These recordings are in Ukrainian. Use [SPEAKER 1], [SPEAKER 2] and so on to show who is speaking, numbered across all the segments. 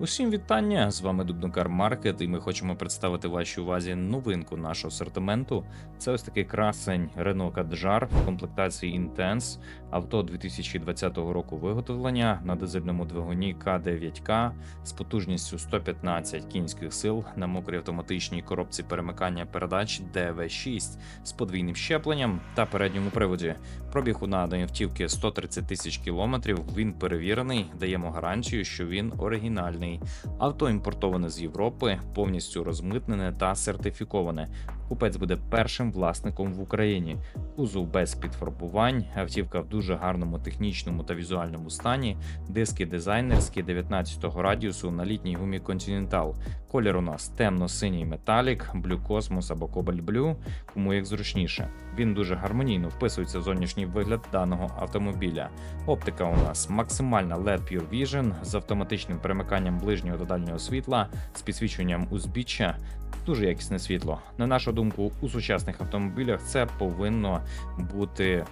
[SPEAKER 1] Усім вітання! З вами Дубнокар Маркет, і ми хочемо представити вашій увазі новинку нашого асортименту. Це ось такий красень Renault Kadjar в комплектації Intense, авто 2020 року виготовлення на дизельному двигуні К9К з потужністю 115 кінських сил на мокрій автоматичній коробці перемикання передач DV6 з подвійним щепленням та передньому приводі. Пробіг у надані автівки 130 тисяч кілометрів. Він перевірений, даємо гарантію, що він оригінальний. Авто імпортоване з Європи, повністю розмитнене та сертифіковане. Купець буде першим власником в Україні. Кузов без підфарбувань, автівка в дуже гарному технічному та візуальному стані. Диски дизайнерські 19-го радіусу на літній гумі Continental. Колір у нас темно-синій металік, блю космос або кобальт блю, кому як зручніше. Він дуже гармонійно вписується в зовнішній вигляд даного автомобіля. Оптика у нас максимальна LED Pure Vision з автоматичним перемиканням ближнього та дальнього світла, з підсвічуванням узбіччя. Дуже якісне світло. На нашу думку, у сучасних автомобілях це повинно бути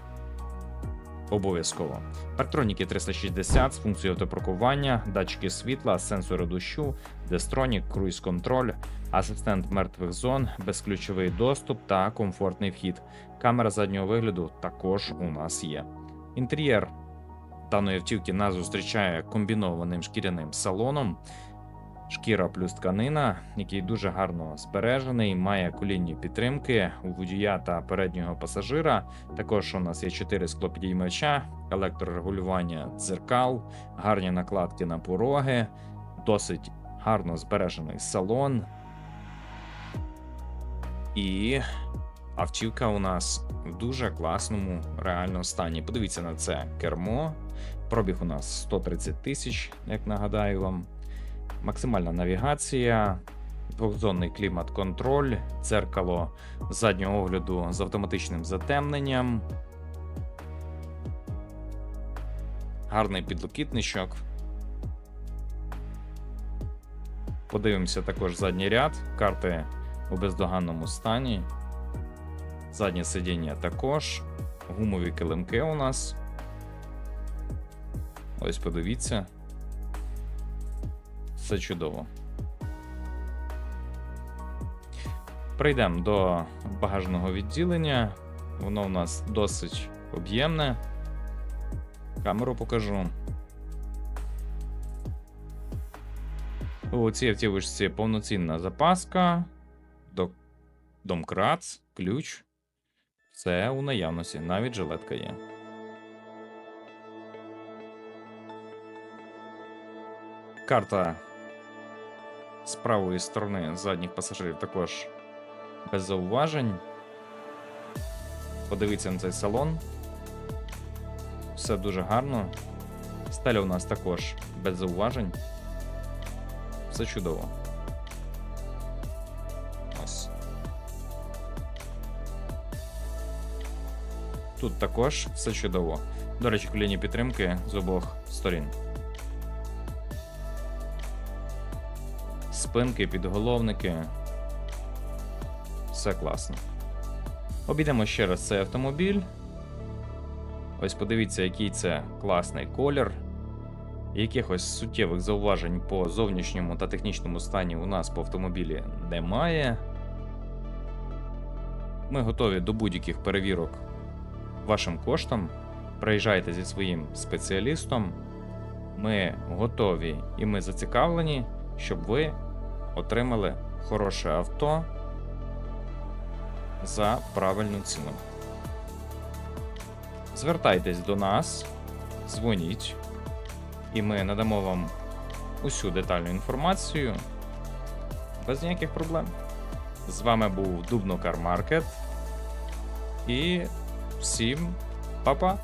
[SPEAKER 1] обов'язково. Парктроніки 360 з функцією автопаркування, датчики світла, сенсори дощу, Destronік, круїз контроль, асистент мертвих зон, безключовий доступ та комфортний вхід. Камера заднього вигляду також у нас є. Інтер'єр даної автівки нас зустрічає комбінованим шкіряним салоном. Шкіра плюс тканина, який дуже гарно збережений, має колінні підтримки у водія та переднього пасажира. Також у нас є 4 склопідіймача, електрорегулювання дзеркал, гарні накладки на пороги, досить гарно збережений салон. І автівка у нас в дуже класному реальному стані. Подивіться на це кермо. Пробіг у нас 130 тисяч, як нагадаю вам. Максимальна навігація, двохзонний клімат-контроль, дзеркало заднього огляду з автоматичним затемненням. Гарний підлокітничок. Подивимося також задній ряд, карти у бездоганному стані. Заднє сидіння також. Гумові килимки у нас. Ось подивіться. Все чудово. Прийдемо до багажного відділення. Воно у нас досить об'ємне. Камеру покажу. У цій автівочці повноцінна запаска, до- домкрат, ключ. Все у наявності, навіть жилетка є. Карта з правої сторони задніх пасажирів також без зауважень. Подивіться на цей салон. Все дуже гарно. Стеля у нас також без зауважень. Все чудово. Ось. Тут також все чудово. До речі, колінні підтримки з обох сторін. Спинки, підголовники. Все класно. Обійдемо ще раз цей автомобіль. Ось подивіться, який це класний колір. Якихось суттєвих зауважень по зовнішньому та технічному стані у нас по автомобілі немає. Ми готові до будь-яких перевірок вашим коштом. Приїжджайте зі своїм спеціалістом. Ми готові і ми зацікавлені, щоб ви отримали хороше авто за правильну ціну. Звертайтесь до нас, дзвоніть, і ми надамо вам усю детальну інформацію без ніяких проблем. З вами був Дубно Кар Маркет. І всім па-па!